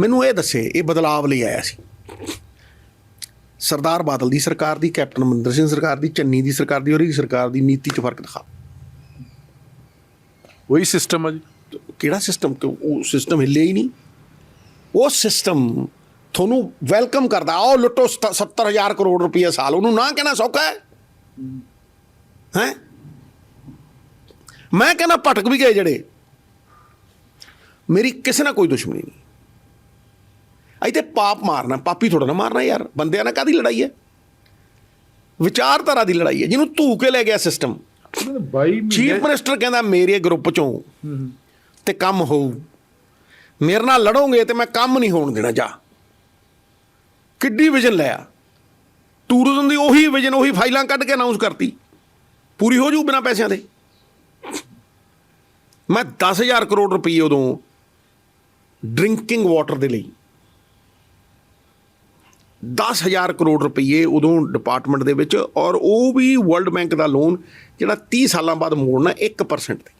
ਮੈਨੂੰ ਇਹ ਦੱਸੇ ਇਹ ਬਦਲਾਵ ਲਈ ਆਇਆ ਸੀ। ਸਰਦਾਰ ਬਾਦਲ ਦੀ ਸਰਕਾਰ ਦੀ ਕੈਪਟਨ ਅਮਰਿੰਦਰ ਸਿੰਘ ਸਰਕਾਰ ਦੀ ਚੰਨੀ ਦੀ ਸਰਕਾਰ ਦੀ ਇਹਦੀ ਸਰਕਾਰ ਦੀ ਨੀਤੀ 'ਚ ਫ਼ਰਕ ਦਿਖਾ। ਉਹੀ ਸਿਸਟਮ ਆ ਜੀ। ਕਿਹੜਾ ਸਿਸਟਮ ਉਹ ਸਿਸਟਮ ਹਿੱਲਿਆ ਹੀ ਨਹੀਂ। ਉਹ ਸਿਸਟਮ ਤੁਹਾਨੂੰ ਵੈਲਕਮ ਕਰਦਾ। ਆਓ ਲੁੱਟੋ 70000 ਕਰੋੜ ਰੁਪਏ ਸਾਲ। ਉਹਨੂੰ ਨਾ ਕਹਿਣਾ ਸੌਖਾ ਹੈ। ਹੈ? ਮੈਂ ਕਹਿੰਦਾ ਭਟਕ ਵੀ ਗਏ ਜਿਹੜੇ। ਮੇਰੀ ਕਿਸੇ ਨਾਲ ਕੋਈ ਦੁਸ਼ਮਣੀ ਨਹੀਂ। ਇੱਥੇ ਪਾਪ ਮਾਰਨਾ ਪਾਪੀ ਥੋੜਾ ਨਾ ਮਾਰਨਾ ਯਾਰ ਬੰਦਿਆਂ ਨਾਲ ਕਾਦੀ ਲੜਾਈ ਹੈ? ਵਿਚਾਰਧਾਰਾ ਦੀ ਲੜਾਈ ਹੈ ਜਿਹਨੂੰ ਧੂ ਕੇ ਲੈ ਗਿਆ ਸਿਸਟਮ 22 ਚੀਫ ਮਿਨਿਸਟਰ ਕਹਿੰਦਾ ਮੇਰੇ ਗਰੁੱਪ ਚੋਂ ਤੇ ਕੰਮ ਹੋਊ। ਮੇਰੇ ਨਾਲ ਲੜੋਗੇ ਤੇ ਮੈਂ ਕੰਮ ਨਹੀਂ ਹੋਣ ਦੇਣਾ ਜਾ। ਕਿੱਡੀ ਵਿਜ਼ਨ ਲਿਆ ਟੂਰਿਜ਼ਮ ਦੀ ਉਹੀ ਵਿਜ਼ਨ ਉਹੀ ਫਾਈਲਾਂ ਕੱਢ ਕੇ ਅਨਾਉਂਸ ਕਰਤੀ। ਪੂਰੀ ਹੋ ਜੂ ਬਿਨਾ ਪੈਸਿਆਂ ਦੇ। ਮੈਂ 10000 ਕਰੋੜ ਰੁਪਏ ਉਦੋਂ ਡਰਿੰਕਿੰਗ ਵਾਟਰ ਦੇ ਲਈ 10000 ਕਰੋੜ ਰੁਪਏ ਉਦੋਂ ਡਿਪਾਰਟਮੈਂਟ ਦੇ ਵਿੱਚ ਔਰ ਉਹ ਵੀ ਵਰਲਡ ਬੈਂਕ ਦਾ ਲੋਨ ਜਿਹੜਾ 30 ਸਾਲਾਂ ਬਾਅਦ ਮੋੜਨਾ 1% ਤੇ।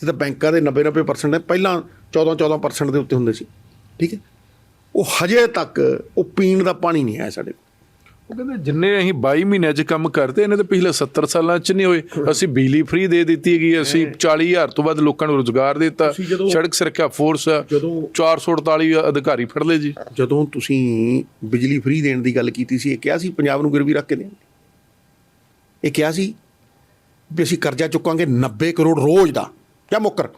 ਜਿੱਦਾਂ ਬੈਂਕਾਂ ਦੇ 90 90% ਨੇ, ਪਹਿਲਾਂ 14 14% ਦੇ ਉੱਤੇ ਹੁੰਦੇ ਸੀ। ਠੀਕ ਹੈ? ਉਹ ਹਜੇ ਤੱਕ ਉਹ ਪੀਣ ਦਾ ਪਾਣੀ ਨਹੀਂ ਆਇਆ ਸਾਡੇ ਕੋਲ। ਉਹ ਕਹਿੰਦੇ ਜਿੰਨੇ ਅਸੀਂ 22 ਮਹੀਨਿਆਂ 'ਚ ਕੰਮ ਕਰਦੇ ਇਹਨੇ ਤਾਂ ਪਿਛਲੇ 70 ਸਾਲਾਂ 'ਚ ਨਹੀਂ ਹੋਏ। ਅਸੀਂ ਬਿਜਲੀ ਫ੍ਰੀ ਦੇ ਦਿੱਤੀ ਹੈਗੀ ਅਸੀਂ 40000 ਤੋਂ ਵੱਧ ਲੋਕਾਂ ਨੂੰ ਰੋਜ਼ਗਾਰ ਦਿੱਤਾ। ਸੜਕ ਸੁਰੱਖਿਆ ਫੋਰਸ ਜਦੋਂ 448 ਅਧਿਕਾਰੀ ਫੜ ਲਏ ਜੀ। ਜਦੋਂ ਤੁਸੀਂ ਬਿਜਲੀ ਫ੍ਰੀ ਦੇਣ ਦੀ ਗੱਲ ਕੀਤੀ ਸੀ ਇਹ ਕਿਹਾ ਸੀ ਪੰਜਾਬ ਨੂੰ ਗਿਰਵੀ ਰੱਖ ਕੇ ਦੇਣ? ਇਹ ਕਿਹਾ ਸੀ ਵੀ ਅਸੀਂ ਕਰਜ਼ਾ ਚੁੱਕਾਂਗੇ 90 ਕਰੋੜ ਰੋਜ਼ ਦਾ। ਜਾਂ ਮੁੱਕਰ।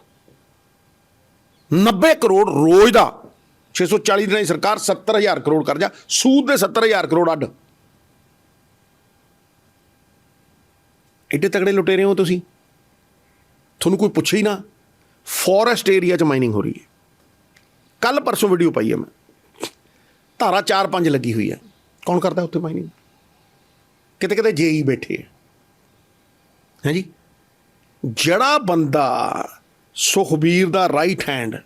90 ਕਰੋੜ ਰੋਜ਼ ਦਾ। 640 ਦਿਨਾਂ ਦੀ ਸਰਕਾਰ 70000 ਕਰੋੜ ਕਰਜ਼ਾ ਸੂਦ ਦੇ 70000 ਕਰੋੜ ਅੱਡ। ਐਡੇ ਤਗੜੇ ਲੁਟੇਰੇ ਹੋ ਤੁਸੀਂ? ਤੁਹਾਨੂੰ ਕੋਈ ਪੁੱਛੇ ਹੀ ਨਾ। ਫੋਰੈਸਟ ਏਰੀਆ 'ਚ ਮਾਈਨਿੰਗ ਹੋ ਰਹੀ ਹੈ। ਕੱਲ ਪਰਸੋਂ ਵੀਡੀਓ ਪਾਈ ਹੈ ਮੈਂ। ਧਾਰਾ 4-5 ਲੱਗੀ ਹੋਈ ਹੈ। ਕੌਣ ਕਰਦਾ ਉੱਥੇ ਮਾਈਨਿੰਗ ਕਿਤੇ ਕਿਤੇ ਜੇਈ ਬੈਠੇ ਹੈ। ਹੈ ਜੀ? ਜਿਹੜਾ ਬੰਦਾ ਸੁਖਬੀਰ ਦਾ ਰਾਈਟ ਹੈਂਡ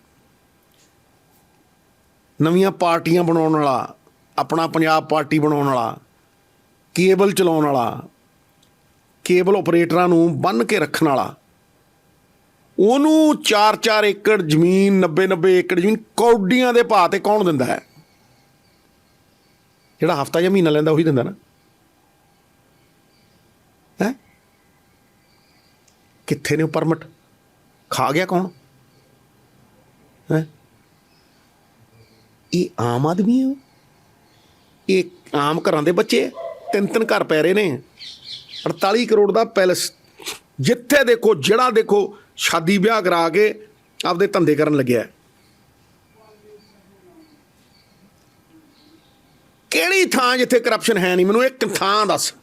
ਨਵੀਆਂ ਪਾਰਟੀਆਂ ਬਣਾਉਣ ਵਾਲਾ, ਆਪਣਾ ਪੰਜਾਬ ਪਾਰਟੀ ਬਣਾਉਣ ਵਾਲਾ ਕੇਬਲ ਚਲਾਉਣ ਵਾਲਾ ਕੇਬਲ ਆਪਰੇਟਰਾਂ ਨੂੰ ਬੰਨ ਕੇ ਰੱਖਣ ਵਾਲਾ। ਉਹਨੂੰ 4-4 ਏਕੜ ਜ਼ਮੀਨ 90-90 ਏਕੜ ਜ਼ਮੀਨ ਕੌਡੀਆਂ ਦੇ ਭਾਅ ਤੇ ਕੌਣ ਦਿੰਦਾ ਹੈ? ਜਿਹੜਾ ਹਫਤਾ ਜਾਂ ਮਹੀਨਾ ਲੈਂਦਾ ਉਹੀ ਦਿੰਦਾ ਨਾ। ਹੈ? ਕਿੱਥੇ ਨੇ ਉਹ ਪਰਮਿਟ? ਖਾ ਗਿਆ ਕੌਣ? ਹੈ? ਇਹ ਆਮ ਆਦਮੀ ਹੈ ਇਹ ਆਮ ਘਰਾਂ ਦੇ ਬੱਚੇ ਤਿੰਨ ਤਿੰਨ ਘਰ ਪੈ ਰਹੇ ਨੇ। 48 ਕਰੋੜ ਦਾ ਪੈਲਸ ਜਿੱਥੇ ਦੇਖੋ ਜਿਹੜਾ ਦੇਖੋ ਸ਼ਾਦੀ ਵਿਆਹ ਕਰਾ ਕੇ ਆਪਦੇ ਧੰਦੇ ਕਰਨ ਲੱਗਿਆ। ਕਿਹੜੀ ਥਾਂ ਜਿੱਥੇ ਕਰਪਸ਼ਨ ਹੈ ਨਹੀਂ? ਮੈਨੂੰ ਇੱਕ ਥਾਂ ਦੱਸ।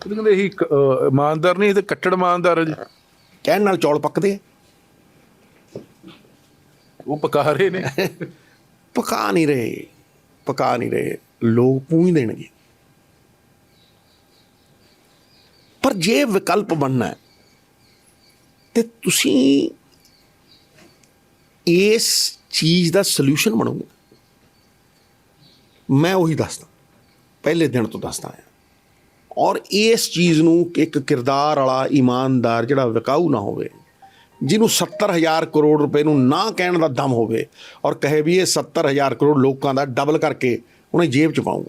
ਕਹਿੰਦੇ ਇਹੀ ਇਮਾਨਦਾਰ ਨਹੀਂ ਇਹ ਤੇ ਕੱਟੜ ਇਮਾਨਦਾਰ ਹੈ ਜੀ। ਕਹਿਣ ਨਾਲ ਚੌਲ ਪੱਕਦੇ ਉਹ ਪਕਾ ਰਹੇ ਨੇ। ਪਕਾ ਨਹੀਂ ਰਹੇ। ਪਕਾ ਨਹੀਂ ਰਹੇ। ਲੋਕ ਪੂੰਝ ਦੇਣਗੇ। ਪਰ ਜੇ ਵਿਕਲਪ ਬਣਨਾ ਹੈ, ਤੇ ਤੁਸੀਂ ਇਸ ਚੀਜ਼ ਦਾ ਸੋਲੂਸ਼ਨ ਬਣੋਗੇ। ਮੈਂ ਉਹੀ ਦੱਸਦਾ, ਪਹਿਲੇ ਦਿਨ ਤੋਂ ਦੱਸਦਾ ਆ ਔਰ ਇਸ ਚੀਜ਼ ਨੂੰ ਇੱਕ ਕਿਰਦਾਰ ਵਾਲਾ, ਇਮਾਨਦਾਰ ਜਿਹੜਾ ਵਿਕਾਊ ਨਾ ਹੋਵੇ, ਜਿਹਨੂੰ 70000 ਕਰੋੜ ਰੁਪਏ ਨੂੰ ਨਾ ਕਹਿਣ ਦਾ ਦਮ ਹੋਵੇ ਔਰ ਕਹੇ ਵੀ ਇਹ 70000 ਕਰੋੜ ਲੋਕਾਂ ਦਾ ਡਬਲ ਕਰਕੇ ਉਹਨੇ ਜੇਬ ਚ ਪਾਉਂ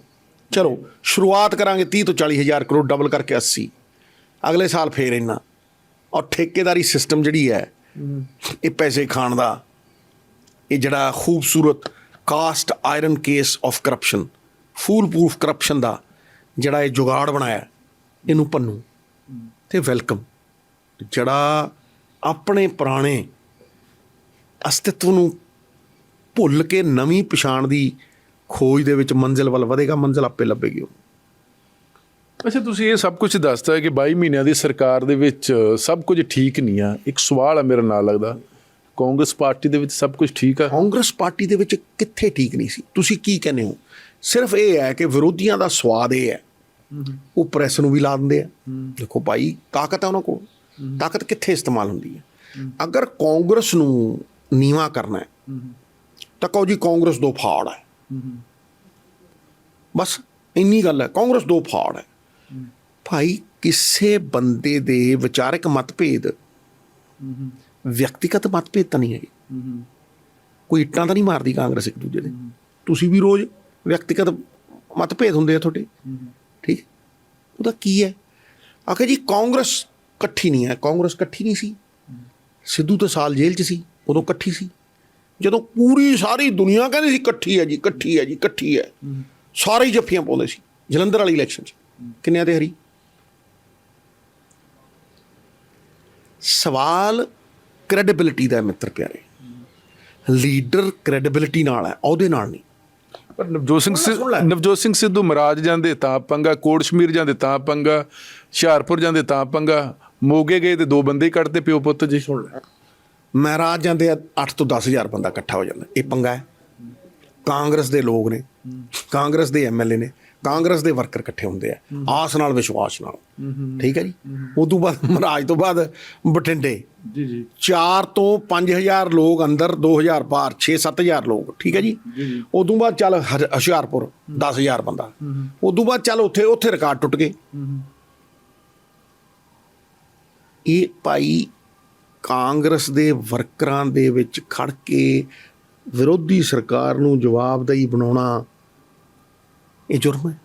ਚਲੋ, ਸ਼ੁਰੂਆਤ ਕਰਾਂਗੇ 30 ਤੋਂ 40000 ਕਰੋੜ ਡਬਲ ਕਰਕੇ 80 ਅਗਲੇ ਸਾਲ ਫੇਰ ਇੰਨਾ। ਔਰ ਠੇਕੇਦਾਰੀ ਸਿਸਟਮ ਜਿਹੜੀ ਹੈ, ਇਹ ਪੈਸੇ ਖਾਣ ਦਾ, ਇਹ ਜਿਹੜਾ ਖੂਬਸੂਰਤ cast iron case of corruption foolproof corruption ਦਾ ਜਿਹੜਾ ਇਹ ਜੁਗਾੜ ਬਣਾਇਆ, ਇਹਨੂੰ ਪੰਨੂ। ਤੇ ਵੈਲਕਮ ਜਿਹੜਾ ਆਪਣੇ ਪੁਰਾਣੇ ਅਸਤਿਤਵ ਨੂੰ ਭੁੱਲ ਕੇ ਨਵੀਂ ਪਛਾਣ ਦੀ ਖੋਜ ਦੇ ਵਿੱਚ ਮੰਜ਼ਿਲ ਵੱਲ ਵਧੇਗਾ, ਮੰਜ਼ਿਲ ਆਪੇ ਲੱਭੇਗੀ ਉਹ ਅੱਛਾ, ਤੁਸੀਂ ਇਹ ਸਭ ਕੁਝ ਦੱਸਤਾ ਹੈ ਕਿ 22 ਮਹੀਨਿਆਂ ਦੀ ਸਰਕਾਰ ਦੇ ਵਿੱਚ ਸਭ ਕੁਝ ਠੀਕ ਨਹੀਂ ਆ। ਇੱਕ ਸਵਾਲ ਹੈ ਮੇਰੇ ਨਾਲ ਲੱਗਦਾ। ਕਾਂਗਰਸ ਪਾਰਟੀ ਦੇ ਵਿੱਚ ਸਭ ਕੁਝ ਠੀਕ ਆ? ਕਾਂਗਰਸ ਪਾਰਟੀ ਦੇ ਵਿੱਚ ਕਿੱਥੇ ਠੀਕ ਨਹੀਂ ਸੀ? ਤੁਸੀਂ ਕੀ ਕਹਿੰਦੇ ਹੋ? ਸਿਰਫ ਇਹ ਹੈ ਕਿ ਵਿਰੋਧੀਆਂ ਦਾ ਸਵਾਦ ਇਹ ਹੈ। ਉਹ ਪ੍ਰੈਸ ਨੂੰ ਵੀ ਲਾ ਦਿੰਦੇ ਆ। ਦੇਖੋ ਭਾਈ, ਤਾਕਤ ਹੈ ਉਹਨਾਂ ਕੋਲ। ਤਾਕਤ ਕਿੱਥੇ ਇਸਤੇਮਾਲ ਹੁੰਦੀ ਹੈ? ਅਗਰ ਕਾਂਗਰਸ ਨੂੰ ਨੀਵਾ ਕਰਨਾ ਹੈ, ਤਾਂ ਕਹੋ ਜੀ ਕਾਂਗਰਸ ਦੋ ਫਾੜ ਹੈ। ਬਸ, ਇੰਨੀ ਗੱਲ ਹੈ। ਕਾਂਗਰਸ ਦੋ ਫਾੜ ਹੈ। ਭਾਈ, ਕਿਸੇ ਬੰਦੇ ਦੇ ਵਿਚਾਰਕ ਮਤਭੇਦ ਵਿਅਕਤੀਗਤ ਮਤਭੇਦ ਤਾਂ ਨਹੀਂ ਹੈ ਕੋਈ ਇੱਟਾਂ ਤਾਂ ਨਹੀਂ ਮਾਰਦੀ ਕਾਂਗਰਸ ਇੱਕ ਦੂਜੇ ਦੇ। ਤੁਸੀਂ ਵੀ ਰੋਜ਼ ਵਿਅਕਤੀਗਤ ਮਤਭੇਦ ਹੁੰਦੇ ਆ ਤੁਹਾਡੇ। ਠੀਕ ਉਹਦਾ ਕੀ ਹੈ? ਆਖੇ ਜੀ, ਕਾਂਗਰਸ ਇਕੱਠੀ ਨਹੀਂ ਹੈ। ਕਾਂਗਰਸ ਇਕੱਠੀ ਨਹੀਂ ਸੀ। ਸਿੱਧੂ ਤਾਂ ਸਾਲ ਜੇਲ੍ਹ 'ਚ ਸੀ। ਉਦੋਂ ਇਕੱਠੀ ਸੀ। ਜਦੋਂ ਪੂਰੀ ਸਾਰੀ ਦੁਨੀਆ ਕਹਿੰਦੀ ਸੀ, ਇਕੱਠੀ ਹੈ ਜੀ, ਇਕੱਠੀ ਹੈ ਜੀ, ਇਕੱਠੀ ਹੈ। ਸਾਰੇ ਜੱਫੀਆਂ ਪਾਉਂਦੇ ਸੀ। ਜਲੰਧਰ ਵਾਲੀ ਇਲੈਕਸ਼ਨ 'ਚ। ਕਿੰਨਿਆਂ ਤੇ ਹਰੀ? ਸਵਾਲ ਕ੍ਰੈਡੀਬਿਲਿਟੀ ਦਾ ਮਿੱਤਰ ਪਿਆਰੇ। ਲੀਡਰ ਕ੍ਰੈਡੀਬਿਲਿਟੀ ਨਾਲ ਹੈ ਉਹਦੇ ਨਾਲ ਨਹੀਂ। ਪਰ ਨਵਜੋਤ ਸਿੰਘ ਸਿ- ਸੁਣ ਲੈ। ਨਵਜੋਤ ਸਿੰਘ ਸਿੱਧੂ ਮਹਾਰਾਜ ਜਾਂਦੇ ਤਾਂ ਪੰਗਾ ਕੋਟ ਸ਼ਮੀਰ ਜਾਂਦੇ ਤਾਂ ਪੰਗਾ ਹੁਸ਼ਿਆਰਪੁਰ ਜਾਂਦੇ ਤਾਂ ਪੰਗਾ ਮੋਗੇ ਗਏ ਤੇ ਦੋ ਬੰਦੇ ਹੀ ਕੱਢਦੇ ਪਿਓ ਪੁੱਤ ਜੀ। ਸੁਣ ਲੈ। ਮਹਾਰਾਜ ਜਾਂਦੇ ਆ 8 ਤੋਂ 10000 ਬੰਦਾ ਇਕੱਠਾ ਹੋ ਜਾਂਦਾ। ਇਹ ਪੰਗਾ ਹੈ। ਕਾਂਗਰਸ ਦੇ ਲੋਕ ਨੇ। ਕਾਂਗਰਸ ਦੇ ਐਮਐਲਏ ਨੇ। ਕਾਂਗਰਸ ਦੇ ਵਰਕਰ ਇਕੱਠੇ ਹੁੰਦੇ ਆ ਆਸ ਨਾਲ ਵਿਸ਼ਵਾਸ ਨਾਲ। ਠੀਕ ਹੈ ਜੀ? ਉਦੋਂ ਬਾਅਦ ਮਹਾਰਾਜ ਤੋਂ ਬਾਅਦ ਬਠਿੰਡੇ। ਜੀ ਜੀ। 4 ਤੋਂ 5000 ਲੋਕ ਅੰਦਰ 2000 ਬਾਹਰ 6-7000 ਲੋਕ ਠੀਕ ਹੈ ਜੀ? ਉਦੋਂ ਬਾਅਦ ਚੱਲ ਹੁਸ਼ਿਆਰਪੁਰ 10000 ਬੰਦਾ। ਉਦੋਂ ਬਾਅਦ ਚੱਲ ਉੱਥੇ ਉੱਥੇ ਰਿਕਾਰਡ ਟੁੱਟ ਗਏ। ਇਹ ਭਾਈ ਕਾਂਗਰਸ ਦੇ ਵਰਕਰਾਂ ਦੇ ਵਿੱਚ ਖੜ ਕੇ ਵਿਰੋਧੀ ਸਰਕਾਰ ਨੂੰ ਜਵਾਬਦੇਹੀ ਬਣਾਉਣਾ ਇਹ ਜੁਰਮ ਹੈ।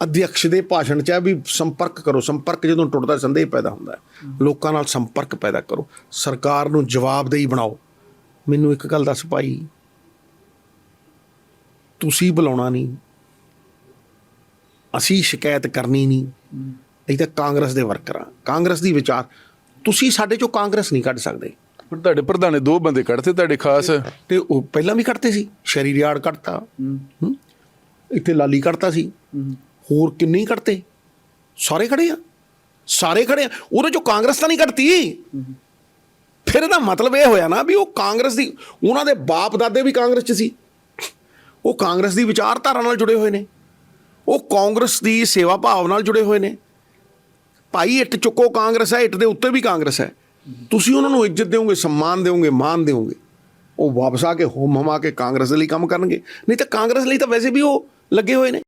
ਅਧਿਕਸ਼ ਦੇ ਭਾਸ਼ਣ 'ਚ ਹੈ ਵੀ ਸੰਪਰਕ ਕਰੋ, ਸੰਪਰਕ ਜਦੋਂ ਟੁੱਟਦਾ ਸੰਦੇਹ ਪੈਦਾ ਹੁੰਦਾ ਲੋਕਾਂ ਨਾਲ ਸੰਪਰਕ ਪੈਦਾ ਕਰੋ। ਸਰਕਾਰ ਨੂੰ ਜਵਾਬਦੇਹੀ ਬਣਾਓ। ਮੈਨੂੰ ਇੱਕ ਗੱਲ ਦੱਸ ਭਾਈ, ਤੁਸੀਂ ਬੁਲਾਉਣਾ ਨਹੀਂ, ਅਸੀਂ ਸ਼ਿਕਾਇਤ ਕਰਨੀ ਨਹੀਂ ਇਹ ਤਾਂ ਕਾਂਗਰਸ ਦੇ ਵਰਕਰ ਆ ਕਾਂਗਰਸ ਦੀ ਵਿਚਾਰ, ਤੁਸੀਂ ਸਾਡੇ ਚੋਂ ਕਾਂਗਰਸ ਨਹੀਂ ਕੱਢ ਸਕਦੇ। ਪਰ ਤੁਹਾਡੇ ਪ੍ਰਧਾਨੇ ਦੋ ਬੰਦੇ ਕੱਢਤੇ ਤੁਹਾਡੇ ਖਾਸ। ਤੇ ਉਹ ਪਹਿਲਾਂ ਵੀ ਕੱਢਦੇ ਸੀ ਸ਼ਰੀ ਰਿਆੜ ਕੱਢਤਾ। ਹੂੰ। ਇੱਥੇ ਲਾਲੀ ਕੱਢਤਾ ਸੀ। ਹੋਰ ਕਿੰਨੇ ਹੀ ਕੱਢਤੇ? ਸਾਰੇ ਖੜੇ ਆ? ਸਾਰੇ ਖੜੇ ਆ? ਉਹਦੇ ਚੋਂ ਕਾਂਗਰਸ ਤਾਂ ਨਹੀਂ ਕੱਢਤੀ। ਫਿਰ ਇਹਦਾ ਮਤਲਬ ਇਹ ਹੋਇਆ ਨਾ ਵੀ ਉਹ ਕਾਂਗਰਸ ਦੀ ਉਹਨਾਂ ਦੇ ਬਾਪ ਦਾਦੇ ਵੀ ਕਾਂਗਰਸ 'ਚ ਸੀ। ਉਹ ਕਾਂਗਰਸ ਦੀ ਵਿਚਾਰਧਾਰਾ ਨਾਲ ਜੁੜੇ ਹੋਏ ਨੇ। ਉਹ ਕਾਂਗਰਸ ਦੀ ਸੇਵਾ ਭਾਵ ਨਾਲ ਜੁੜੇ ਹੋਏ ਨੇ। ਭਾਈ ਇੱਟ ਚੁੱਕੋ ਕਾਂਗਰਸ ਹੈ ਇੱਟ ਦੇ ਉੱਤੇ ਵੀ ਕਾਂਗਰਸ ਹੈ। ਤੁਸੀਂ ਉਹਨਾਂ ਨੂੰ ਇੱਜ਼ਤ ਦਿਓਗੇ, ਸਨਮਾਨ ਦਿਓਗੇ ਮਾਨ ਦਿਓਗੇ, ਉਹ ਵਾਪਸ ਆ ਕੇ ਹੋਮ ਹਮਾ ਕੇ ਕਾਂਗਰਸ ਦੇ ਲਈ ਕੰਮ ਕਰਨਗੇ। ਨਹੀਂ ਤਾਂ ਕਾਂਗਰਸ ਲਈ ਤਾਂ ਵੈਸੇ ਵੀ ਉਹ ਲੱਗੇ ਹੋਏ ਨੇ।